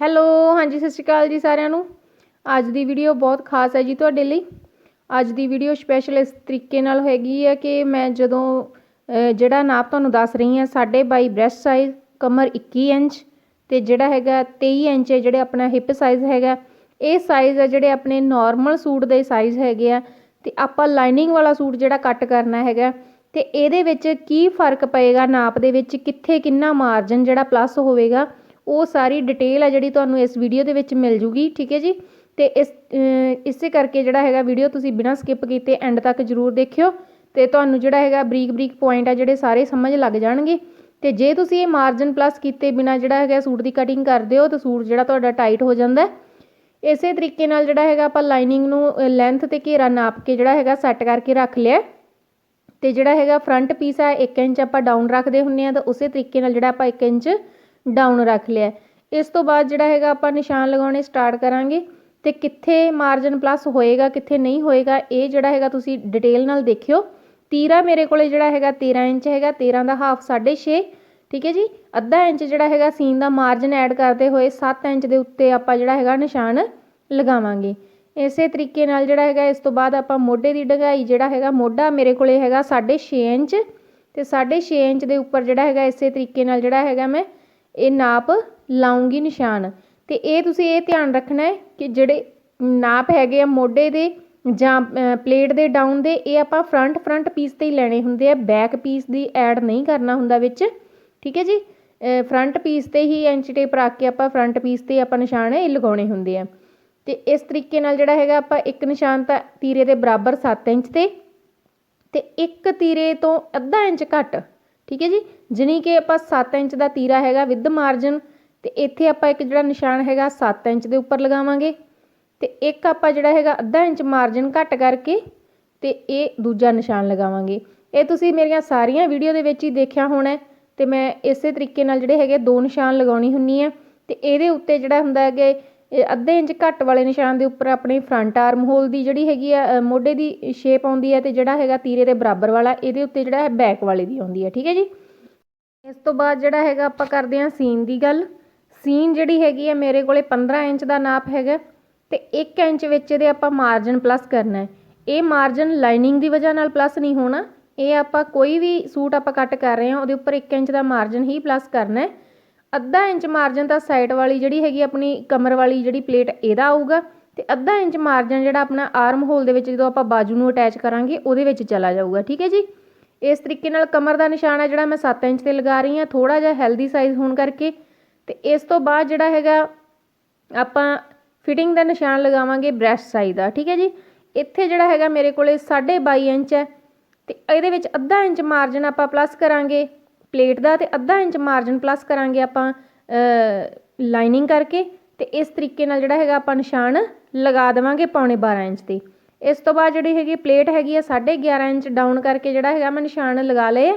Hello, ਹਾਂਜੀ, ਸਤਿ ਸ਼੍ਰੀ ਅਕਾਲ ਜੀ ਸਾਰਿਆਂ ਨੂੰ। ਅੱਜ ਦੀ ਵੀਡੀਓ ਬਹੁਤ ਖਾਸ ਹੈ ਜੀ ਤੁਹਾਡੇ ਲਈ। ਅੱਜ ਦੀ ਵੀਡੀਓ ਸਪੈਸ਼ਲ ਇਸ ਤਰੀਕੇ ਨਾਲ ਹੈਗੀ ਹੈ ਕਿ ਮੈਂ ਜਦੋਂ ਜਿਹੜਾ ਨਾਪ ਤੁਹਾਨੂੰ ਦੱਸ ਰਹੀ ਹਾਂ ਸਾਡੇ ਬਾਈ ਬ੍ਰੈਸਟ ਸਾਈਜ਼, ਕਮਰ 21 ਇੰਚ ਤੇ ਜਿਹੜਾ ਹੈਗਾ 23 ਇੰਚ ਹੈ, ਜਿਹੜੇ ਆਪਣਾ ਹਿਪ ਸਾਈਜ਼ ਹੈਗਾ, ਇਹ ਸਾਈਜ਼ ਹੈ ਜਿਹੜੇ ਆਪਣੇ ਨਾਰਮਲ ਸੂਟ ਦੇ ਸਾਈਜ਼ ਹੈਗੇ ਆ ਤੇ ਆਪਾਂ ਲਾਈਨਿੰਗ ਵਾਲਾ ਸੂਟ ਜਿਹੜਾ ਕੱਟ ਕਰਨਾ ਹੈਗਾ ਤੇ ਇਹਦੇ ਵਿੱਚ ਕੀ ਫ਼ਰਕ ਪਏਗਾ, ਨਾਪ ਦੇ ਵਿੱਚ ਕਿੱਥੇ ਕਿੰਨਾ ਮਾਰਜਨ ਜਿਹੜਾ ਪਲੱਸ ਹੋਵੇਗਾ ਉਹ ਸਾਰੀ ਡਿਟੇਲ ਹੈ ਜਿਹੜੀ ਤੁਹਾਨੂੰ ਇਸ ਵੀਡੀਓ ਦੇ ਵਿੱਚ ਮਿਲ ਜੂਗੀ, ਠੀਕ ਹੈ ਜੀ? ਅਤੇ ਇਸ ਇਸੇ ਕਰਕੇ ਜਿਹੜਾ ਹੈਗਾ ਵੀਡੀਓ ਤੁਸੀਂ ਬਿਨਾਂ ਸਕਿਪ ਕੀਤੇ ਐਂਡ ਤੱਕ ਜਰੂਰ ਦੇਖਿਓ ਅਤੇ ਤੁਹਾਨੂੰ ਜਿਹੜਾ ਹੈਗਾ ਬਰੀਕ ਬਰੀਕ ਪੁਆਇੰਟ ਆ ਜਿਹੜੇ ਸਾਰੇ ਸਮਝ ਲੱਗ ਜਾਣਗੇ। ਅਤੇ ਜੇ ਤੁਸੀਂ ਇਹ ਮਾਰਜਨ ਪਲੱਸ ਕੀਤੇ ਬਿਨਾਂ ਜਿਹੜਾ ਹੈਗਾ ਸੂਟ ਦੀ ਕਟਿੰਗ ਕਰਦੇ ਹੋ ਤਾਂ ਸੂਟ ਜਿਹੜਾ ਤੁਹਾਡਾ ਟਾਈਟ ਹੋ ਜਾਂਦਾ ਇਸੇ ਤਰੀਕੇ ਨਾਲ ਜਿਹੜਾ ਹੈਗਾ ਆਪਾਂ ਲਾਈਨਿੰਗ ਨੂੰ ਲੈਂਥ ਤੇ ਘੇਰਾ ਨਾਪ ਕੇ ਜਿਹੜਾ ਹੈਗਾ ਸੈੱਟ ਕਰਕੇ ਰੱਖ ਲਿਆ ਤੇ ਜਿਹੜਾ ਹੈਗਾ ਫਰੰਟ ਪੀਸ ਹੈ 1 ਇੰਚ ਆਪਾਂ ਡਾਊਨ ਰੱਖਦੇ ਹੁੰਨੇ ਆ ਤਾਂ ਉਸੇ ਤਰੀਕੇ ਨਾਲ ਜਿਹੜਾ ਆਪਾਂ 1 ਇੰਚ ਡਾਊਨ ਰੱਖ ਲਿਆ ਇਸ ਤੋਂ ਬਾਅਦ ਜਿਹੜਾ ਹੈਗਾ ਆਪਾਂ ਨਿਸ਼ਾਨ ਲਗਾਉਣੇ ਸਟਾਰਟ ਕਰਾਂਗੇ ਅਤੇ ਕਿੱਥੇ ਮਾਰਜਨ ਪਲੱਸ ਹੋਏਗਾ, ਕਿੱਥੇ ਨਹੀਂ ਹੋਏਗਾ, ਇਹ ਜਿਹੜਾ ਹੈਗਾ ਤੁਸੀਂ ਡਿਟੇਲ ਨਾਲ ਦੇਖਿਓ। ਤੀਰਾ ਮੇਰੇ ਕੋਲੇ ਜਿਹੜਾ ਹੈਗਾ 13 ਇੰਚ ਹੈਗਾ 13 ਦਾ ਹਾਫ 6.5 ਠੀਕ ਹੈ ਜੀ? ਅੱਧਾ ਇੰਚ ਜਿਹੜਾ ਹੈਗਾ ਸੀਨ ਦਾ ਮਾਰਜਨ ਐਡ ਕਰਦੇ ਹੋਏ 7 ਇੰਚ ਦੇ ਉੱਤੇ ਆਪਾਂ ਜਿਹੜਾ ਹੈਗਾ ਨਿਸ਼ਾਨ ਲਗਾਵਾਂਗੇ। ਇਸੇ ਤਰੀਕੇ ਨਾਲ ਜਿਹੜਾ ਹੈਗਾ ਇਸ ਤੋਂ ਬਾਅਦ ਆਪਾਂ ਮੋਢੇ ਦੀ ਡਗਾਈ ਜਿਹੜਾ ਹੈਗਾ ਮੋਢਾ ਮੇਰੇ ਕੋਲੇ ਹੈਗਾ 6.5 ਇੰਚ ਤੇ 6.5 ਇੰਚ ਦੇ ਉੱਪਰ ਜਿਹੜਾ ਹੈਗਾ ਇਸੇ ਤਰੀਕੇ ਨਾਲ ਜਿਹੜਾ ਹੈਗਾ ਮੈਂ ਇਹ ਨਾਪ ਲਾਉਂਗੀ ਨਿਸ਼ਾਨ। ਅਤੇ ਇਹ ਤੁਸੀਂ ਇਹ ਧਿਆਨ ਰੱਖਣਾ ਹੈ ਕਿ ਜਿਹੜੇ ਨਾਪ ਹੈਗੇ ਆ ਮੋਢੇ ਦੇ ਜਾਂ ਪਲੇਟ ਦੇ ਡਾਊਨ ਦੇ, ਇਹ ਆਪਾਂ ਫਰੰਟ ਫਰੰਟ ਪੀਸ ਤੇ ਹੀ ਲੈਣੇ ਹੁੰਦੇ ਆ। ਬੈਕ ਪੀਸ ਦੀ ਐਡ ਨਹੀਂ ਕਰਨਾ ਹੁੰਦਾ ਵਿੱਚ। ਠੀਕ ਹੈ ਜੀ? ਫਰੰਟ ਪੀਸ ਤੇ ਹੀ ਇੰਚ ਟੇਪ ਰੱਖ ਕੇ ਆਪਾਂ ਫਰੰਟ ਪੀਸ ਤੇ ਆਪਾਂ ਨਿਸ਼ਾਨ ਇਹ ਲਗਾਉਣੇ ਹੁੰਦੇ ਆ। ਤੇ ਇਸ ਤਰੀਕੇ ਨਾਲ ਜਿਹੜਾ ਹੈਗਾ ਆਪਾਂ ਇੱਕ ਨਿਸ਼ਾਨ ਤਾਂ ਤੀਰੇ ਦੇ ਬਰਾਬਰ 7 ਇੰਚ ਤੇ ਤੇ ਇੱਕ ਤੀਰੇ ਤੋਂ ਅੱਧਾ ਇੰਚ ਘੱਟ ਠੀਕ ਹੈ ਜੀ? ਜਾਣੀ ਕਿ ਆਪਾਂ 7 ਇੰਚ ਦਾ ਤੀਰਾ ਹੈਗਾ ਵਿਦ ਮਾਰਜਨ ਤੇ ਇੱਥੇ ਆਪਾਂ ਇੱਕ ਜਿਹੜਾ ਨਿਸ਼ਾਨ ਹੈਗਾ 7 ਇੰਚ ਦੇ ਉੱਪਰ ਲਗਾਵਾਂਗੇ। ਤੇ ਇੱਕ ਆਪਾਂ ਜਿਹੜਾ ਹੈਗਾ ਅੱਧਾ ਇੰਚ ਮਾਰਜਨ ਘੱਟ ਕਰਕੇ ਤੇ ਇਹ ਦੂਜਾ ਨਿਸ਼ਾਨ ਲਗਾਵਾਂਗੇ। ਇਹ ਤੁਸੀਂ ਮੇਰੀਆਂ ਸਾਰੀਆਂ ਵੀਡੀਓ ਦੇ ਵਿੱਚ ਹੀ ਦੇਖਿਆ ਹੋਣਾ ਹੈ ਤੇ ਮੈਂ ਇਸੇ ਤਰੀਕੇ ਨਾਲ ਜਿਹੜੇ ਹੈਗੇ ਦੋ ਨਿਸ਼ਾਨ ਲਗਾਉਣੀ ਹੁੰਨੀ ਹੈ ਤੇ ਇਹਦੇ ਉੱਤੇ ਜਿਹੜਾ ਹੁੰਦਾ ਹੈ ਅੱਧੇ ਇੰਚ ਘੱਟ ਵਾਲੇ ਨਿਸ਼ਾਨ ਦੇ ਉੱਪਰ ਆਪਣੀ ਫਰੰਟ ਆਰਮ ਹੋਲ ਦੀ ਜਿਹੜੀ ਹੈਗੀ ਆ ਮੋਢੇ ਦੀ ਸ਼ੇਪ ਆਉਂਦੀ ਹੈ ਅਤੇ ਜਿਹੜਾ ਹੈਗਾ ਤੀਰੇ ਦੇ ਬਰਾਬਰ ਵਾਲਾ, ਇਹਦੇ ਉੱਤੇ ਜਿਹੜਾ ਹੈ ਬੈਕ ਵਾਲੇ ਦੀ ਆਉਂਦੀ ਹੈ, ਠੀਕ ਹੈ ਜੀ? ਇਸ ਤੋਂ ਬਾਅਦ ਜਿਹੜਾ ਹੈਗਾ ਆਪਾਂ ਕਰਦੇ ਹਾਂ ਸੀਨ ਦੀ ਗੱਲ। ਸੀਨ ਜਿਹੜੀ ਹੈਗੀ ਹੈ ਮੇਰੇ ਕੋਲੇ 15 ਇੰਚ ਦਾ ਨਾਪ ਹੈਗਾ ਤੇ 1 ਇੰਚ ਵਿੱਚ ਇਹਦੇ ਆਪਾਂ ਮਾਰਜਨ ਪਲੱਸ ਕਰਨਾ ਹੈ। ਇਹ ਮਾਰਜਨ ਲਾਈਨਿੰਗ ਦੀ ਵਜ੍ਹਾ ਨਾਲ ਪਲੱਸ ਨਹੀਂ ਹੋਣਾ। ਇਹ ਆਪਾਂ ਕੋਈ ਵੀ ਸੂਟ ਆਪਾਂ ਕੱਟ ਕਰ ਰਹੇ ਹਾਂ, ਉਹਦੇ ਉੱਪਰ 1 ਇੰਚ ਦਾ ਮਾਰਜਨ ਹੀ ਪਲੱਸ ਕਰਨਾ ਹੈ। ਅੱਧਾ ਇੰਚ ਮਾਰਜਨ ਤਾਂ ਸਾਈਡ ਵਾਲੀ ਜਿਹੜੀ ਹੈਗੀ ਆਪਣੀ ਕਮਰ ਵਾਲੀ ਜਿਹੜੀ ਪਲੇਟ ਇਹਦਾ ਆਊਗਾ ਅਤੇ ਅੱਧਾ ਇੰਚ ਮਾਰਜਨ ਜਿਹੜਾ ਆਪਣਾ ਆਰਮ ਹੋਲ ਦੇ ਵਿੱਚ ਜਦੋਂ ਆਪਾਂ ਬਾਜੂ ਨੂੰ ਅਟੈਚ ਕਰਾਂਗੇ, ਉਹਦੇ ਵਿੱਚ ਚਲਾ ਜਾਊਗਾ, ਠੀਕ ਹੈ ਜੀ? ਇਸ ਤਰੀਕੇ ਨਾਲ ਕਮਰ ਦਾ ਨਿਸ਼ਾਨ ਹੈ ਜਿਹੜਾ ਮੈਂ 7 ਇੰਚ ਤੇ ਲਗਾ ਰਹੀ ਹਾਂ ਥੋੜਾ ਜਿਹਾ ਹੈਲਦੀ ਸਾਈਜ਼ ਹੋਣ ਕਰਕੇ ਤੇ ਇਸ ਤੋਂ ਬਾਅਦ ਜਿਹੜਾ ਹੈਗਾ ਆਪਾਂ ਫਿਟਿੰਗ ਦਾ ਨਿਸ਼ਾਨ ਲਗਾਵਾਂਗੇ ਬ੍ਰੈਸਟ ਸਾਈਜ਼ ਦਾ, ਠੀਕ ਹੈ ਜੀ? ਇੱਥੇ ਜਿਹੜਾ ਹੈਗਾ ਮੇਰੇ ਕੋਲੇ 22.5 ਇੰਚ ਹੈ ਤੇ ਇਹਦੇ ਵਿੱਚ ਅੱਧਾ ਇੰਚ ਮਾਰਜਨ ਆਪਾਂ ਪਲੱਸ ਕਰਾਂਗੇ। ਪਲੇਟ ਦਾ ਤੇ ਅੱਧਾ ਇੰਚ ਮਾਰਜਨ ਪਲੱਸ ਕਰਾਂਗੇ ਆਪਾਂ ਲਾਈਨਿੰਗ ਕਰਕੇ ਤੇ ਇਸ ਤਰੀਕੇ ਨਾਲ ਜਿਹੜਾ ਹੈਗਾ ਆਪਾਂ ਨਿਸ਼ਾਨ ਲਗਾ ਦੇਵਾਂਗੇ ਪੌਣੇ 12 ਇੰਚ ਤੇ। ਇਸ ਤੋਂ ਬਾਅਦ ਜਿਹੜੀ ਹੈਗੀ ਪਲੇਟ ਹੈਗੀ ਆ 11.5 ਇੰਚ ਡਾਊਨ ਕਰਕੇ ਜਿਹੜਾ ਹੈਗਾ ਮੈਂ ਨਿਸ਼ਾਨ ਲਗਾ ਲਏ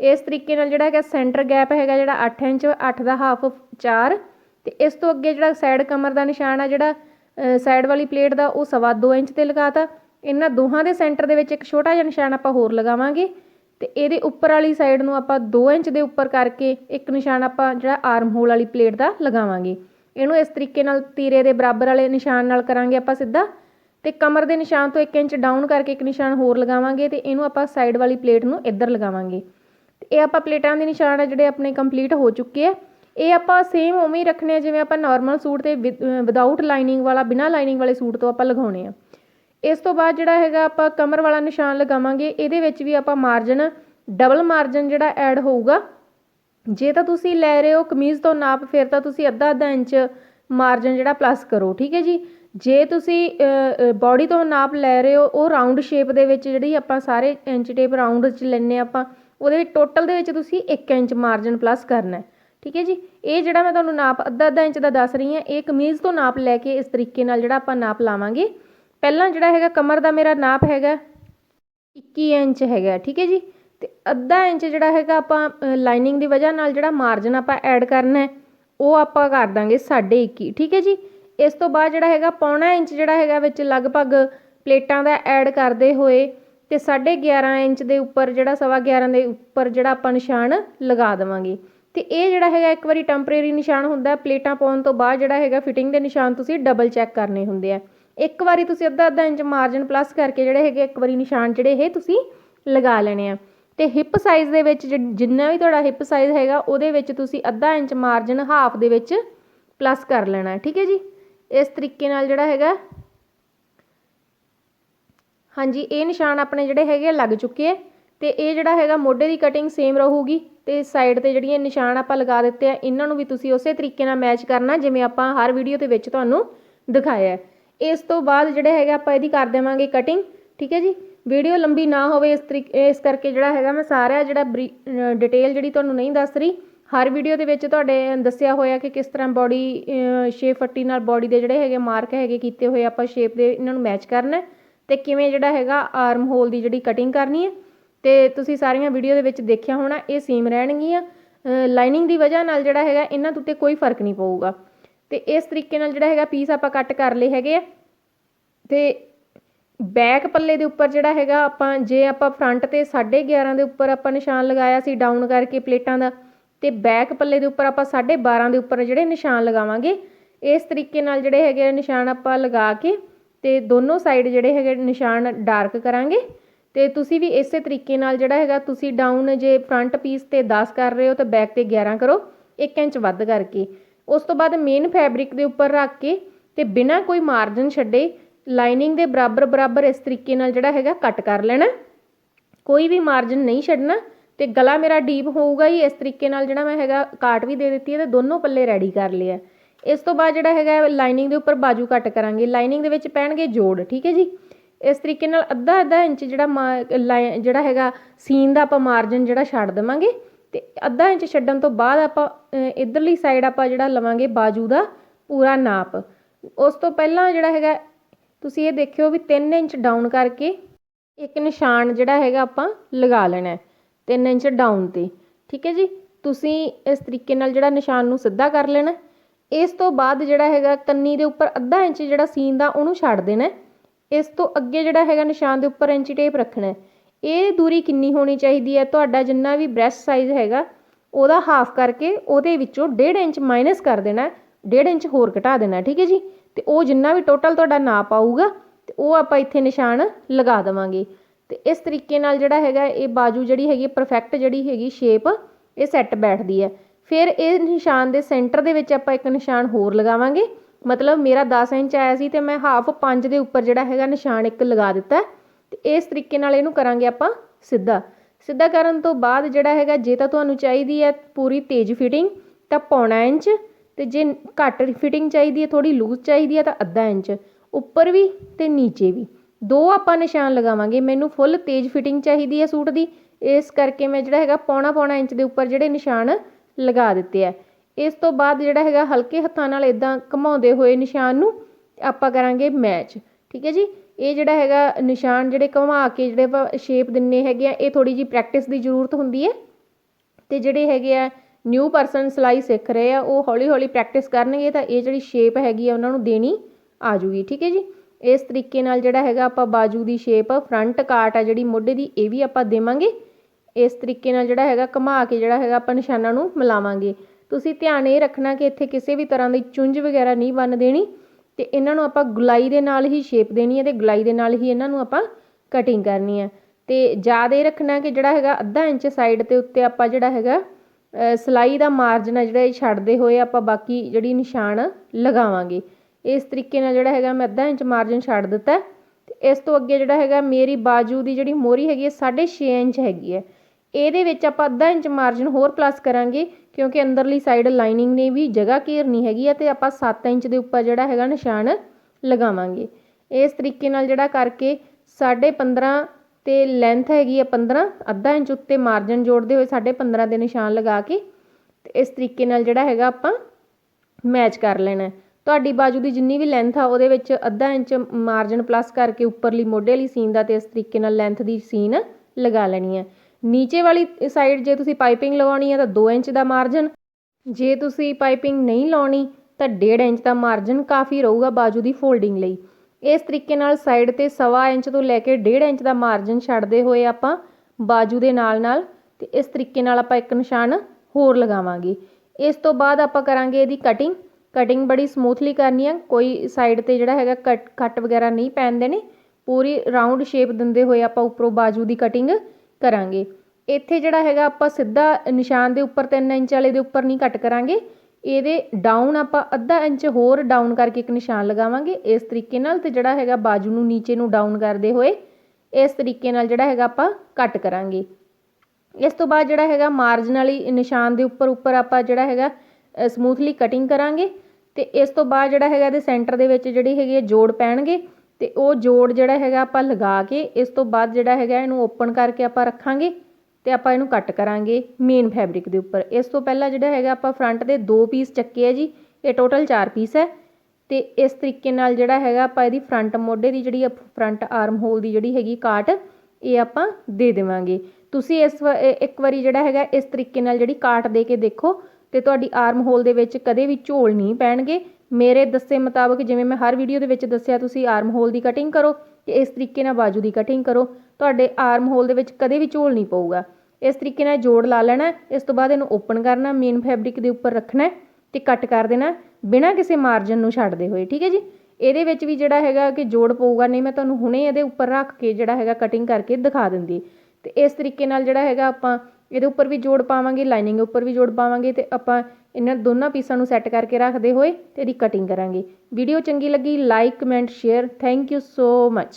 ਇਸ ਤਰੀਕੇ ਨਾਲ ਜਿਹੜਾ ਹੈਗਾ ਸੈਂਟਰ ਗੈਪ ਹੈਗਾ ਜਿਹੜਾ 8 ਇੰਚ 8 ਦਾ ਹਾਫ 4 ਤੇ ਇਸ ਤੋਂ ਅੱਗੇ ਜਿਹੜਾ ਸਾਈਡ ਕਮਰ ਦਾ ਨਿਸ਼ਾਨ ਆ ਜਿਹੜਾ ਸਾਈਡ ਵਾਲੀ ਪਲੇਟ ਦਾ ਉਹ ਸਵਾ 2 ਇੰਚ ਤੇ ਲਗਾਤਾ। ਇਹਨਾਂ ਦੋਹਾਂ ਦੇ ਸੈਂਟਰ ਦੇ ਵਿੱਚ ਇੱਕ ਛੋਟਾ ਜਿਹਾ ਨਿਸ਼ਾਨ ਆਪਾਂ ਹੋਰ ਲਗਾਵਾਂਗੇ। ਅਤੇ ਇਹਦੇ ਉੱਪਰ ਵਾਲੀ ਸਾਈਡ ਨੂੰ ਆਪਾਂ ਦੋ ਇੰਚ ਦੇ ਉੱਪਰ ਕਰਕੇ ਇੱਕ ਨਿਸ਼ਾਨ ਆਪਾਂ ਜਿਹੜਾ ਆਰਮ ਹੋਲ ਵਾਲੀ ਪਲੇਟ ਦਾ ਲਗਾਵਾਂਗੇ। ਇਹਨੂੰ ਇਸ ਤਰੀਕੇ ਨਾਲ ਤੀਰੇ ਦੇ ਬਰਾਬਰ ਵਾਲੇ ਨਿਸ਼ਾਨ ਨਾਲ ਕਰਾਂਗੇ ਆਪਾਂ ਸਿੱਧਾ ਅਤੇ ਕਮਰ ਦੇ ਨਿਸ਼ਾਨ ਤੋਂ 1 ਇੰਚ ਡਾਊਨ ਕਰਕੇ ਇੱਕ ਨਿਸ਼ਾਨ ਹੋਰ ਲਗਾਵਾਂਗੇ ਅਤੇ ਇਹਨੂੰ ਆਪਾਂ ਸਾਈਡ ਵਾਲੀ ਪਲੇਟ ਨੂੰ ਇੱਧਰ ਲਗਾਵਾਂਗੇ। ਅਤੇ ਇਹ ਆਪਾਂ ਪਲੇਟਾਂ ਦੇ ਨਿਸ਼ਾਨ ਆ ਜਿਹੜੇ ਆਪਣੇ ਕੰਪਲੀਟ ਹੋ ਚੁੱਕੇ ਆ। ਇਹ ਆਪਾਂ ਸੇਮ ਉਵੇਂ ਹੀ ਰੱਖਣੇ ਆ ਜਿਵੇਂ ਆਪਾਂ ਨਾਰਮਲ ਸੂਟ ਤੇ ਵਿਦਆਊਟ ਲਾਈਨਿੰਗ ਵਾਲਾ, ਬਿਨਾਂ ਲਾਈਨਿੰਗ ਵਾਲੇ ਸੂਟ ਤੋਂ ਆਪਾਂ ਲਗਾਉਣੇ ਆ। ਇਸ ਤੋਂ ਬਾਅਦ ਜਿਹੜਾ ਹੈਗਾ ਆਪਾਂ ਕਮਰ ਵਾਲਾ ਨਿਸ਼ਾਨ ਲਗਾਵਾਂਗੇ, ਇਹਦੇ ਵਿੱਚ ਵੀ ਆਪਾਂ ਮਾਰਜਨ ਡਬਲ ਮਾਰਜਨ ਜਿਹੜਾ ਐਡ ਹੋਊਗਾ। ਜੇ ਤਾਂ ਤੁਸੀਂ ਲੈ ਰਹੇ ਹੋ ਕਮੀਜ਼ ਤੋਂ ਨਾਪ, ਫਿਰ ਤਾਂ ਤੁਸੀਂ ਅੱਧਾ ਅੱਧਾ ਇੰਚ ਮਾਰਜਨ ਜਿਹੜਾ ਪਲੱਸ ਕਰੋ, ਠੀਕ ਹੈ ਜੀ? ਜੇ ਤੁਸੀਂ ਬਾਡੀ ਤੋਂ ਨਾਪ ਲੈ ਰਹੇ ਹੋ, ਉਹ ਰਾਉਂਡ ਸ਼ੇਪ ਦੇ ਵਿੱਚ ਜਿਹੜੀ ਆਪਾਂ ਸਾਰੇ ਇੰਚ ਟੇਪ ਰਾਉਂਡ 'ਚ ਲੈਣੇ ਆਪਾਂ, ਉਹਦੇ ਵਿੱਚ ਟੋਟਲ ਦੇ ਵਿੱਚ ਤੁਸੀਂ 1 ਇੰਚ ਮਾਰਜਨ ਪਲੱਸ ਕਰਨਾ ਠੀਕ ਹੈ ਜੀ? ਇਹ ਜਿਹੜਾ ਮੈਂ ਤੁਹਾਨੂੰ ਨਾਪ ਅੱਧਾ ਅੱਧਾ ਇੰਚ ਦਾ ਦੱਸ ਰਹੀ ਹਾਂ, ਇਹ ਕਮੀਜ਼ ਤੋਂ ਨਾਪ ਲੈ ਕੇ ਇਸ ਤਰੀਕੇ ਨਾਲ ਜਿਹੜਾ ਆਪਾਂ ਨਾਪ ਲਾਵਾਂਗੇ। ਪਹਿਲਾਂ ਜਿਹੜਾ ਹੈਗਾ ਕਮਰ ਦਾ ਮੇਰਾ ਨਾਪ ਹੈਗਾ 21 ਇੰਚ ਹੈਗਾ, ਠੀਕ ਹੈ ਜੀ? ਤੇ ਅੱਧਾ ਇੰਚ ਜਿਹੜਾ ਹੈਗਾ ਆਪਾਂ ਲਾਈਨਿੰਗ ਦੀ ਵਜ੍ਹਾ ਨਾਲ ਜਿਹੜਾ ਮਾਰਜਨ ਆਪਾਂ ਐਡ ਕਰਨਾ ਹੈ, ਉਹ ਆਪਾਂ ਕਰ ਦਾਂਗੇ 21.5 ਠੀਕ ਹੈ ਜੀ? ਇਸ ਤੋਂ ਬਾਅਦ ਜਿਹੜਾ ਹੈਗਾ ਪੌਣਾ ਇੰਚ ਜਿਹੜਾ ਹੈਗਾ ਵਿੱਚ ਲਗਭਗ ਪਲੇਟਾਂ ਦਾ ਐਡ ਕਰਦੇ ਹੋਏ ਤੇ 11.5 ਇੰਚ ਦੇ ਉੱਪਰ ਜਿਹੜਾ ਸਵਾ 11 ਦੇ ਉੱਪਰ ਜਿਹੜਾ ਆਪਾਂ ਨਿਸ਼ਾਨ ਲਗਾ ਦੇਵਾਂਗੇ। ਤੇ ਇਹ ਜਿਹੜਾ ਹੈਗਾ ਇੱਕ ਵਾਰੀ ਟੈਂਪਰੇਰੀ ਨਿਸ਼ਾਨ ਹੁੰਦਾ, ਪਲੇਟਾਂ ਪਾਉਣ ਤੋਂ ਬਾਅਦ ਜਿਹੜਾ ਹੈਗਾ ਫਿਟਿੰਗ ਦੇ ਨਿਸ਼ਾਨ ਤੁਸੀਂ ਡਬਲ ਚੈੱਕ ਕਰਨੇ ਹੁੰਦੇ ਆ। ਇੱਕ ਵਾਰੀ ਤੁਸੀਂ ਅੱਧਾ ਅੱਧਾ ਇੰਚ ਮਾਰਜਨ ਪਲੱਸ ਕਰਕੇ ਜਿਹੜੇ ਹੈਗੇ ਇੱਕ ਵਾਰੀ ਨਿਸ਼ਾਨ ਜਿਹੜੇ ਇਹ ਤੁਸੀਂ ਲਗਾ ਲੈਣੇ ਆ। ਤੇ ਹਿੱਪ ਸਾਈਜ਼ ਦੇ ਵਿੱਚ ਜਿੰਨਾ ਵੀ ਤੁਹਾਡਾ ਹਿੱਪ ਸਾਈਜ਼ ਹੈਗਾ, ਉਹਦੇ ਵਿੱਚ ਤੁਸੀਂ ਅੱਧਾ ਇੰਚ ਮਾਰਜਨ ਹਾਫ ਦੇ ਵਿੱਚ ਪਲੱਸ ਕਰ ਲੈਣਾ ਠੀਕ ਹੈ ਜੀ? ਇਸ ਤਰੀਕੇ ਨਾਲ ਜਿਹੜਾ ਹੈਗਾ, ਹਾਂਜੀ, ਇਹ ਨਿਸ਼ਾਨ ਆਪਣੇ ਜਿਹੜੇ ਹੈਗੇ ਆ ਲੱਗ ਚੁੱਕੇ ਆ। ਤੇ ਇਹ ਜਿਹੜਾ ਹੈਗਾ ਮੋਢੇ ਦੀ ਕਟਿੰਗ ਸੇਮ ਰਹੂਗੀ। ਤੇ ਸਾਈਡ ਤੇ ਜਿਹੜੀਆਂ ਨਿਸ਼ਾਨ ਆਪਾਂ ਲਗਾ ਦਿੱਤੇ ਆ, ਇਹਨਾਂ ਨੂੰ ਵੀ ਤੁਸੀਂ ਉਸੇ ਤਰੀਕੇ ਨਾਲ ਮੈਚ ਕਰਨਾ, ਜਿਵੇਂ ਆਪਾਂ ਹਰ ਵੀਡੀਓ ਦੇ ਵਿੱਚ ਤੁਹਾਨੂੰ ਦਿਖਾਇਆ ਹੈ। ਇਸ ਤੋਂ ਬਾਅਦ ਜਿਹੜਾ ਹੈਗਾ ਆਪਾਂ ਇਹਦੀ ਕਰ ਦੇਵਾਂਗੇ ਕਟਿੰਗ ਠੀਕ ਹੈ ਜੀ? ਵੀਡੀਓ ਲੰਬੀ ਨਾ ਹੋਵੇ ਇਸ ਤਰੀਕੇ, ਇਸ ਕਰਕੇ ਜਿਹੜਾ ਹੈਗਾ ਮੈਂ ਸਾਰਾ ਜਿਹੜਾ ਡਿਟੇਲ ਜਿਹੜੀ ਤੁਹਾਨੂੰ ਨਹੀਂ ਦੱਸ ਰਹੀ, ਹਰ ਵੀਡੀਓ ਦੇ ਵਿੱਚ ਤੁਹਾਡੇ ਦੱਸਿਆ ਹੋਇਆ ਕਿ ਕਿਸ ਤਰ੍ਹਾਂ ਬਾਡੀ ਸ਼ੇਪ ਫੱਟੀ ਨਾਲ ਬਾਡੀ ਦੇ ਜਿਹੜੇ ਹੈਗੇ ਮਾਰਕ ਹੈਗੇ ਕੀਤੇ ਹੋਏ ਆਪਾਂ ਸ਼ੇਪ ਦੇ ਇਹਨਾਂ ਨੂੰ ਮੈਚ ਕਰਨਾ ਹੈ ਤੇ ਕਿਵੇਂ ਜਿਹੜਾ ਹੈਗਾ ਆਰਮ ਹੋਲ ਦੀ ਜਿਹੜੀ ਕਟਿੰਗ ਕਰਨੀ ਹੈ ਤੇ ਤੁਸੀਂ ਸਾਰੀਆਂ ਵੀਡੀਓ ਦੇ ਵਿੱਚ ਦੇਖਿਆ ਹੋਣਾ, ਇਹ ਸੇਮ ਰਹਿਣਗੀਆਂ ਲਾਈਨਿੰਗ ਦੀ ਵਜ੍ਹਾ ਨਾਲ ਜਿਹੜਾ ਹੈਗਾ ਇਹਨਾਂ ਦੇ ਉੱਤੇ ਕੋਈ ਫ਼ਰਕ ਨਹੀਂ ਪਊਗਾ। ਤੇ ਇਸ ਤਰੀਕੇ ਨਾਲ ਜਿਹੜਾ ਹੈਗਾ ਪੀਸ ਆਪਾਂ ਕੱਟ ਕਰ ਲਏ ਹੈਗੇ ਆ। ਤੇ ਬੈਕ ਪੱਲੇ ਦੇ ਉੱਪਰ ਜਿਹੜਾ ਹੈਗਾ ਆਪਾਂ, ਜੇ ਆਪਾਂ ਫਰੰਟ ਤੇ 11.5 ਦੇ ਉੱਪਰ ਆਪਾਂ ਨਿਸ਼ਾਨ ਲਗਾਇਆ ਸੀ ਡਾਊਨ ਕਰਕੇ ਪਲੇਟਾਂ ਦਾ, ਤੇ ਬੈਕ ਪੱਲੇ ਦੇ ਉੱਪਰ ਆਪਾਂ 12.5 ਦੇ ਉੱਪਰ ਜਿਹੜੇ ਨਿਸ਼ਾਨ ਲਗਾਵਾਂਗੇ, ਇਸ ਤਰੀਕੇ ਨਾਲ ਜਿਹੜੇ ਹੈਗੇ ਆ ਨਿਸ਼ਾਨ ਆਪਾਂ ਲਗਾ ਕੇ ਤੇ ਦੋਨੋਂ ਸਾਈਡ ਜਿਹੜੇ ਹੈਗੇ ਨਿਸ਼ਾਨ ਡਾਰਕ ਕਰਾਂਗੇ। ਤੇ ਤੁਸੀਂ ਵੀ ਇਸੇ ਤਰੀਕੇ ਨਾਲ ਜਿਹੜਾ ਹੈਗਾ ਤੁਸੀਂ ਡਾਊਨ ਜੇ ਫਰੰਟ ਪੀਸ ਤੇ 10 ਕਰ ਰਹੇ ਹੋ ਤਾਂ ਬੈਕ ਤੇ 11 ਕਰੋ 1 ਇੰਚ ਵੱਧ ਕਰਕੇ। ਉਸ ਤੋਂ ਬਾਅਦ ਮੇਨ ਫੈਬਰਿਕ ਦੇ ਉੱਪਰ ਰੱਖ ਕੇ ਅਤੇ ਬਿਨਾਂ ਕੋਈ ਮਾਰਜਨ ਛੱਡੇ ਲਾਈਨਿੰਗ ਦੇ ਬਰਾਬਰ ਬਰਾਬਰ ਇਸ ਤਰੀਕੇ ਨਾਲ ਜਿਹੜਾ ਹੈਗਾ ਕੱਟ ਕਰ ਲੈਣਾ। ਕੋਈ ਵੀ ਮਾਰਜਨ ਨਹੀਂ ਛੱਡਣਾ ਤੇ ਗਲਾ ਮੇਰਾ ਡੀਪ ਹੋਊਗਾ ਹੀ, ਇਸ ਤਰੀਕੇ ਨਾਲ ਜਿਹੜਾ ਮੈਂ ਹੈਗਾ ਕਾਟ ਵੀ ਦੇ ਦਿੱਤੀ ਹੈ ਤੇ ਦੋਨੋਂ ਪੱਲੇ ਰੈਡੀ ਕਰ ਲਿਆ। ਇਸ ਤੋਂ ਬਾਅਦ ਜਿਹੜਾ ਹੈਗਾ ਲਾਈਨਿੰਗ ਦੇ ਉੱਪਰ ਬਾਜੂ ਕੱਟ ਕਰਾਂਗੇ। ਲਾਈਨਿੰਗ ਦੇ ਵਿੱਚ ਪੈਣਗੇ ਜੋੜ, ਠੀਕ ਹੈ ਜੀ? ਇਸ ਤਰੀਕੇ ਨਾਲ ਅੱਧਾ ਅੱਧਾ ਇੰਚ ਜਿਹੜਾ ਮਾ- ਲਾਈ- ਜਿਹੜਾ ਹੈਗਾ ਸੀਨ ਦਾ ਆਪਾਂ ਮਾਰਜਨ ਜਿਹੜਾ ਛੱਡ ਦੇਵਾਂਗੇ। ਅਤੇ ਅੱਧਾ ਇੰਚ ਛੱਡਣ ਤੋਂ ਬਾਅਦ ਆਪਾਂ ਇੱਧਰਲੀ ਸਾਈਡ ਆਪਾਂ ਜਿਹੜਾ ਲਵਾਂਗੇ ਬਾਜੂ ਦਾ ਪੂਰਾ ਨਾਪ। ਉਸ ਤੋਂ ਪਹਿਲਾਂ ਜਿਹੜਾ ਹੈਗਾ, ਤੁਸੀਂ ਇਹ ਦੇਖਿਓ ਵੀ 3 ਇੰਚ ਡਾਊਨ ਕਰਕੇ ਇੱਕ ਨਿਸ਼ਾਨ ਜਿਹੜਾ ਹੈਗਾ ਆਪਾਂ ਲਗਾ ਲੈਣਾ ਹੈ 3 ਇੰਚ ਡਾਊਨ ਤੇ। ਠੀਕ ਹੈ ਜੀ? ਤੁਸੀਂ ਇਸ ਤਰੀਕੇ ਨਾਲ ਜਿਹੜਾ ਨਿਸ਼ਾਨ ਨੂੰ ਸਿੱਧਾ ਕਰ ਲੈਣਾ ਇਸ ਤੋਂ ਬਾਅਦ ਜਿਹੜਾ ਹੈਗਾ, ਕੰਨੀ ਦੇ ਉੱਪਰ ਅੱਧਾ ਇੰਚ ਜਿਹੜਾ ਸੀਨ ਦਾ ਉਹਨੂੰ ਛੱਡ ਦੇਣਾ ਇਸ ਤੋਂ ਅੱਗੇ ਜਿਹੜਾ ਹੈਗਾ ਨਿਸ਼ਾਨ ਦੇ ਉੱਪਰ ਇੰਚੀ ਟੇਪ ਰੱਖਣਾ ਇਹ ਦੂਰੀ ਕਿੰਨੀ ਹੋਣੀ ਚਾਹੀਦੀ ਹੈ? ਤੁਹਾਡਾ ਜਿੰਨਾ ਵੀ ਬਰੈਸਟ ਸਾਈਜ਼ ਹੈਗਾ, ਉਹਦਾ ਹਾਫ ਕਰਕੇ ਉਹਦੇ ਵਿੱਚੋਂ ਡੇਢ ਇੰਚ ਮਾਈਨਸ ਕਰ ਦੇਣਾ ਡੇਢ ਇੰਚ ਹੋਰ ਘਟਾ ਦੇਣਾ ਠੀਕ ਹੈ ਜੀ? ਅਤੇ ਉਹ ਜਿੰਨਾ ਵੀ ਟੋਟਲ ਤੁਹਾਡਾ ਨਾਪ ਆਊਗਾ ਅਤੇ ਉਹ ਆਪਾਂ ਇੱਥੇ ਨਿਸ਼ਾਨ ਲਗਾ ਦੇਵਾਂਗੇ। ਅਤੇ ਇਸ ਤਰੀਕੇ ਨਾਲ ਜਿਹੜਾ ਹੈਗਾ, ਇਹ ਬਾਜੂ ਜਿਹੜੀ ਹੈਗੀ ਪਰਫੈਕਟ ਜਿਹੜੀ ਹੈਗੀ ਸ਼ੇਪ ਇਹ ਸੈੱਟ ਬੈਠਦੀ ਹੈ। ਫਿਰ ਇਹ ਨਿਸ਼ਾਨ ਦੇ ਸੈਂਟਰ ਦੇ ਵਿੱਚ ਆਪਾਂ ਇੱਕ ਨਿਸ਼ਾਨ ਹੋਰ ਲਗਾਵਾਂਗੇ। ਮਤਲਬ ਮੇਰਾ 10 ਇੰਚ ਆਇਆ ਸੀ ਤੇ ਮੈਂ ਹਾਫ 5 ਦੇ ਉੱਪਰ ਜਿਹੜਾ ਹੈਗਾ, ਨਿਸ਼ਾਨ ਇੱਕ ਲਗਾ ਦਿੱਤਾ ਅਤੇ ਇਸ ਤਰੀਕੇ ਨਾਲ ਇਹਨੂੰ ਕਰਾਂਗੇ ਆਪਾਂ ਸਿੱਧਾ। ਸਿੱਧਾ ਕਰਨ ਤੋਂ ਬਾਅਦ ਜਿਹੜਾ ਹੈਗਾ, ਜੇ ਤਾਂ ਤੁਹਾਨੂੰ ਚਾਹੀਦੀ ਹੈ ਪੂਰੀ ਤੇਜ਼ ਫਿਟਿੰਗ ਤਾਂ ਪੌਣਾ ਇੰਚ ਅਤੇ ਜੇ ਘੱਟ ਫਿਟਿੰਗ ਚਾਹੀਦੀ ਹੈ, ਥੋੜ੍ਹੀ ਲੂਜ਼ ਚਾਹੀਦੀ ਹੈ, ਤਾਂ ਅੱਧਾ ਇੰਚ। ਉੱਪਰ ਵੀ ਅਤੇ ਨੀਚੇ ਵੀ। ਦੋ ਆਪਾਂ ਨਿਸ਼ਾਨ ਲਗਾਵਾਂਗੇ। ਮੈਨੂੰ ਫੁੱਲ ਤੇਜ਼ ਫਿਟਿੰਗ ਚਾਹੀਦੀ ਹੈ ਸੂਟ ਦੀ। ਇਸ ਕਰਕੇ ਮੈਂ ਜਿਹੜਾ ਹੈਗਾ, ਪੌਣਾ ਪੌਣਾ ਇੰਚ ਦੇ ਉੱਪਰ ਜਿਹੜੇ ਨਿਸ਼ਾਨ ਲਗਾ ਦਿੱਤੇ ਆ। ਇਸ ਤੋਂ ਬਾਅਦ ਜਿਹੜਾ ਹੈਗਾ, ਹਲਕੇ ਹੱਥਾਂ ਨਾਲ ਇਦਾਂ ਘਮਾਉਂਦੇ ਹੋਏ ਨਿਸ਼ਾਨ ਨੂੰ ਆਪਾਂ ਕਰਾਂਗੇ ਮੈਚ ਠੀਕ ਹੈ ਜੀ? ਇਹ ਜਿਹੜਾ ਹੈਗਾ ਨਿਸ਼ਾਨ ਜਿਹੜੇ ਘੁਮਾ ਕੇ ਜਿਹੜੇ ਆਪਾਂ ਸ਼ੇਪ ਦਿੰਦੇ ਹੈਗੇ ਆ, ਇਹ ਥੋੜ੍ਹੀ ਜਿਹੀ ਪ੍ਰੈਕਟਿਸ ਦੀ ਜ਼ਰੂਰਤ ਹੁੰਦੀ ਹੈ। ਅਤੇ ਜਿਹੜੇ ਹੈਗੇ ਆ ਨਿਊ ਪਰਸਨ ਸਿਲਾਈ ਸਿੱਖ ਰਹੇ ਆ, ਉਹ ਹੌਲੀ ਹੌਲੀ ਪ੍ਰੈਕਟਿਸ ਕਰਨਗੇ ਤਾਂ ਇਹ ਜਿਹੜੀ ਸ਼ੇਪ ਹੈਗੀ ਆ ਉਹਨਾਂ ਨੂੰ ਦੇਣੀ ਆ ਜੂਗੀ ਠੀਕ ਹੈ ਜੀ? ਇਸ ਤਰੀਕੇ ਨਾਲ ਜਿਹੜਾ ਹੈਗਾ ਆਪਾਂ ਬਾਜੂ ਦੀ ਸ਼ੇਪ ਫਰੰਟ ਕਾਟ ਆ ਜਿਹੜੀ ਮੋਢੇ ਦੀ, ਇਹ ਵੀ ਆਪਾਂ ਦੇਵਾਂਗੇ। ਇਸ ਤਰੀਕੇ ਨਾਲ ਜਿਹੜਾ ਹੈਗਾ ਘੁਮਾ ਕੇ ਜਿਹੜਾ ਹੈਗਾ ਆਪਾਂ ਨਿਸ਼ਾਨਾਂ ਨੂੰ ਮਿਲਾਵਾਂਗੇ। ਤੁਸੀਂ ਧਿਆਨ ਇਹ ਰੱਖਣਾ ਕਿ ਇੱਥੇ ਕਿਸੇ ਵੀ ਤਰ੍ਹਾਂ ਦੀ ਚੁੰਝ ਵਗੈਰਾ ਨਹੀਂ ਬੰਨ ਦੇਣੀ। ਅਤੇ ਇਹਨਾਂ ਨੂੰ ਆਪਾਂ ਗੁਲਾਈ ਦੇ ਨਾਲ ਹੀ ਸ਼ੇਪ ਦੇਣੀ ਹੈ ਅਤੇ ਗੁਲਾਈ ਦੇ ਨਾਲ ਹੀ ਇਹਨਾਂ ਨੂੰ ਆਪਾਂ ਕਟਿੰਗ ਕਰਨੀ ਹੈ। ਅਤੇ ਯਾਦ ਇਹ ਰੱਖਣਾ ਕਿ ਜਿਹੜਾ ਹੈਗਾ ਅੱਧਾ ਇੰਚ ਸਾਈਡ ਤੇ ਉੱਤੇ ਆਪਾਂ ਜਿਹੜਾ ਹੈਗਾ ਸਿਲਾਈ ਦਾ ਮਾਰਜਨ ਆ ਜਿਹੜਾ ਇਹ ਛੱਡਦੇ ਹੋਏ ਆਪਾਂ ਬਾਕੀ ਜਿਹੜੀ ਨਿਸ਼ਾਨ ਲਗਾਵਾਂਗੇ। ਇਸ ਤਰੀਕੇ ਨਾਲ ਜਿਹੜਾ ਹੈਗਾ ਮੈਂ ਅੱਧਾ ਇੰਚ ਮਾਰਜਨ ਛੱਡ ਦਿੱਤਾ ਹੈ ਇਸ ਤੋਂ ਅੱਗੇ ਜਿਹੜਾ ਹੈਗਾ ਮੇਰੀ ਬਾਜੂ ਦੀ ਜਿਹੜੀ ਮੋਰੀ ਹੈਗੀ ਹੈ 6.5 ਇੰਚ ਹੈਗੀ ਹੈ। ਇਹਦੇ ਵਿੱਚ ਆਪਾਂ ਅੱਧਾ ਇੰਚ ਮਾਰਜਨ ਹੋਰ ਪਲੱਸ ਕਰਾਂਗੇ ਕਿਉਂਕਿ ਅੰਦਰਲੀ ਸਾਈਡ ਲਾਈਨਿੰਗ ਨੇ ਵੀ ਜਗ੍ਹਾ ਘੇਰਨੀ ਹੈਗੀ ਆ ਤੇ ਆਪਾਂ 7 ਇੰਚ ਦੇ ਉੱਪਰ ਜਿਹੜਾ ਹੈਗਾ ਨਿਸ਼ਾਨ ਲਗਾਵਾਂਗੇ। ਇਸ ਤਰੀਕੇ ਨਾਲ ਜਿਹੜਾ ਕਰਕੇ 15.5 ਤੇ ਲੈਂਥ ਹੈਗੀ ਆ 15 ਅੱਧਾ ਇੰਚ ਉੱਤੇ ਮਾਰਜਨ ਜੋੜਦੇ ਹੋਏ 15.5 ਦੇ ਨਿਸ਼ਾਨ ਲਗਾ ਕੇ ਤੇ ਇਸ ਤਰੀਕੇ ਨਾਲ ਜਿਹੜਾ ਹੈਗਾ ਆਪਾਂ ਮੈਚ ਕਰ ਲੈਣਾ ਤੁਹਾਡੀ ਬਾਜੂ ਦੀ ਜਿੰਨੀ ਵੀ ਲੈਂਥ ਆ ਉਹਦੇ ਵਿੱਚ ਅੱਧਾ ਇੰਚ ਮਾਰਜਨ ਪਲੱਸ ਕਰਕੇ ਉੱਪਰਲੀ ਮੋਢੇ ਲਈ ਸੀਨ ਦਾ ਤੇ ਇਸ ਤਰੀਕੇ ਨਾਲ ਲੈਂਥ ਦੀ ਸੀਨ ਲਗਾ ਲੈਣੀ ਹੈ। ਨੀਚੇ ਵਾਲੀ ਸਾਈਡ ਜੇ ਤੁਸੀਂ ਪਾਈਪਿੰਗ ਲਗਾਉਣੀ ਹੈ ਤਾਂ 2 ਇੰਚ ਦਾ ਮਾਰਜਨ ਜੇ ਤੁਸੀਂ ਪਾਈਪਿੰਗ ਨਹੀਂ ਲਾਉਣੀ ਤਾਂ 1.5 ਇੰਚ ਦਾ ਮਾਰਜਨ ਕਾਫੀ ਰਹੂਗਾ ਬਾਜੂ ਦੀ ਫੋਲਡਿੰਗ ਲਈ। ਇਸ ਤਰੀਕੇ ਨਾਲ ਸਾਈਡ ਤੇ ਸਵਾ ਇੰਚ ਤੋਂ ਲੈ ਕੇ 1.5 ਇੰਚ ਦਾ ਮਾਰਜਨ ਛੱਡਦੇ ਹੋਏ ਆਪਾਂ ਬਾਜੂ ਦੇ ਨਾਲ ਨਾਲ ਤੇ ਇਸ ਤਰੀਕੇ ਨਾਲ ਆਪਾਂ ਇੱਕ ਨਿਸ਼ਾਨ ਹੋਰ ਲਗਾਵਾਂਗੇ। ਇਸ ਤੋਂ ਬਾਅਦ ਆਪਾਂ ਕਰਾਂਗੇ ਇਹਦੀ ਕਟਿੰਗ ਕਟਿੰਗ ਬੜੀ ਸਮੂਥਲੀ ਕਰਨੀ ਆ। ਕੋਈ ਸਾਈਡ ਤੇ ਜਿਹੜਾ ਹੈਗਾ ਕੱਟ ਕੱਟ ਵਗੈਰਾ ਨਹੀਂ ਪੈਣ ਦੇਣੇ ਪੂਰੀ ਰਾਊਂਡ ਸ਼ੇਪ ਦਿੰਦੇ ਹੋਏ ਆਪਾਂ ਉੱਪਰੋਂ ਬਾਜੂ ਦੀ ਕਟਿੰਗ ਕਰਾਂਗੇ। ਇੱਥੇ ਜਿਹੜਾ ਹੈਗਾ ਆਪਾਂ ਸਿੱਧਾ ਨਿਸ਼ਾਨ ਦੇ ਉੱਪਰ ਤਿੰਨ ਇੰਚ ਵਾਲੇ ਦੇ ਉੱਪਰ ਨਹੀਂ ਕੱਟ ਕਰਾਂਗੇ। ਇਹਦੇ ਡਾਊਨ ਆਪਾਂ ਅੱਧਾ ਇੰਚ ਹੋਰ ਡਾਊਨ ਕਰਕੇ ਇੱਕ ਨਿਸ਼ਾਨ ਲਗਾਵਾਂਗੇ। ਇਸ ਤਰੀਕੇ ਨਾਲ ਤੇ ਜਿਹੜਾ ਹੈਗਾ ਬਾਜੂ ਨੂੰ ਨੀਚੇ ਨੂੰ ਡਾਊਨ ਕਰਦੇ ਹੋਏ ਇਸ ਤਰੀਕੇ ਨਾਲ ਜਿਹੜਾ ਹੈਗਾ ਆਪਾਂ ਕੱਟ ਕਰਾਂਗੇ। ਇਸ ਤੋਂ ਬਾਅਦ ਜਿਹੜਾ ਹੈਗਾ ਮਾਰਜਨ ਵਾਲੀ ਨਿਸ਼ਾਨ ਦੇ ਉੱਪਰ ਉੱਪਰ ਆਪਾਂ ਜਿਹੜਾ ਹੈਗਾ ਸਮੂਥਲੀ ਕਟਿੰਗ ਕਰਾਂਗੇ। ਤੇ ਇਸ ਤੋਂ ਬਾਅਦ ਜਿਹੜਾ ਹੈਗਾ ਇਹਦੇ ਸੈਂਟਰ ਦੇ ਵਿੱਚ ਜਿਹੜੀ ਹੈਗੀ ਹੈ ਜੋੜ ਪੈਣਗੇ। ਅਤੇ ਉਹ ਜੋੜ ਜਿਹੜਾ ਹੈਗਾ ਆਪਾਂ ਲਗਾ ਕੇ ਇਸ ਤੋਂ ਬਾਅਦ ਜਿਹੜਾ ਹੈਗਾ ਇਹਨੂੰ ਓਪਨ ਕਰਕੇ ਆਪਾਂ ਰੱਖਾਂਗੇ ਅਤੇ ਆਪਾਂ ਇਹਨੂੰ ਕੱਟ ਕਰਾਂਗੇ ਮੇਨ ਫੈਬਰਿਕ ਦੇ ਉੱਪਰ। ਇਸ ਤੋਂ ਪਹਿਲਾਂ ਜਿਹੜਾ ਹੈਗਾ ਆਪਾਂ ਫਰੰਟ ਦੇ ਦੋ ਪੀਸ ਚੱਕੇ ਆ ਜੀ, ਇਹ ਟੋਟਲ ਚਾਰ ਪੀਸ ਹੈ ਅਤੇ ਇਸ ਤਰੀਕੇ ਨਾਲ ਜਿਹੜਾ ਹੈਗਾ ਆਪਾਂ ਇਹਦੀ ਫਰੰਟ ਮੋਢੇ ਦੀ ਜਿਹੜੀ ਫਰੰਟ ਆਰਮ ਹੋਲ ਦੀ ਜਿਹੜੀ ਹੈਗੀ ਕਾਟ, ਇਹ ਆਪਾਂ ਦੇ ਦੇਵਾਂਗੇ। ਤੁਸੀਂ ਇਸ ਵ- ਇੱਕ ਵਾਰੀ ਜਿਹੜਾ ਹੈਗਾ ਇਸ ਤਰੀਕੇ ਨਾਲ ਜਿਹੜੀ ਕਾਟ ਦੇ ਕੇ ਦੇਖੋ ਤੇ ਤੁਹਾਡੀ ਆਰਮ ਹੋਲ ਦੇ ਵਿੱਚ ਕਦੇ ਵੀ ਝੋਲ ਨਹੀਂ ਪੈਣਗੇ। ਮੇਰੇ ਦੱਸੇ ਮੁਤਾਬਕ ਜਿਵੇਂ ਮੈਂ ਹਰ ਵੀਡੀਓ ਦੇ ਵਿੱਚ ਦੱਸਿਆ, ਤੁਸੀਂ ਆਰਮ ਹੋਲ ਦੀ ਕਟਿੰਗ ਕਰੋ ਤੇ ਇਸ ਤਰੀਕੇ ਨਾਲ ਬਾਜੂ ਦੀ ਕਟਿੰਗ ਕਰੋ। ਤੁਹਾਡੇ ਆਰਮ ਹੋਲ ਦੇ ਵਿੱਚ ਕਦੇ ਵੀ ਝੋਲ ਨਹੀਂ ਪਊਗਾ। ਇਸ ਤਰੀਕੇ ਨਾਲ ਜੋੜ ਲਾ ਲੈਣਾ, ਇਸ ਤੋਂ ਬਾਅਦ ਇਹਨੂੰ ਓਪਨ ਕਰਨਾ ਮੇਨ ਫੈਬਰਿਕ ਦੇ ਉੱਪਰ ਰੱਖਣਾ ਹੈ ਤੇ ਕੱਟ ਕਰ ਦੇਣਾ, ਬਿਨਾਂ ਕਿਸੇ ਮਾਰਜਨ ਨੂੰ ਛੱਡਦੇ ਹੋਏ, ਠੀਕ ਹੈ ਜੀ? ਇਹਦੇ ਵਿੱਚ ਵੀ ਜਿਹੜਾ ਹੈਗਾ ਕਿ ਜੋੜ ਪਊਗਾ, ਨਹੀਂ ਮੈਂ ਤੁਹਾਨੂੰ ਹੁਣੇ ਇਹਦੇ ਉੱਪਰ ਰੱਖ ਕੇ ਜਿਹੜਾ ਹੈਗਾ ਕਟਿੰਗ ਕਰਕੇ ਦਿਖਾ ਦਿੰਦੀ। ਤੇ ਇਸ ਤਰੀਕੇ ਨਾਲ ਜਿਹੜਾ ਹੈਗਾ ਆਪਾਂ ਇਹਦੇ ਉੱਪਰ ਵੀ ਜੋੜ ਪਾਵਾਂਗੇ ਲਾਈਨਿੰਗ ਉੱਪਰ ਵੀ ਜੋੜ ਪਾਵਾਂਗੇ ਤੇ ਆਪਾਂ ਇਹਨਾਂ ਦੋਨਾਂ ਪੀਸਾਂ ਨੂੰ ਸੈੱਟ ਕਰਕੇ ਰੱਖਦੇ ਹੋਏ ਅਤੇ ਇਹਦੀ ਕਟਿੰਗ ਕਰਾਂਗੇ। ਵੀਡੀਓ ਚੰਗੀ ਲੱਗੀ like comment share thank you so much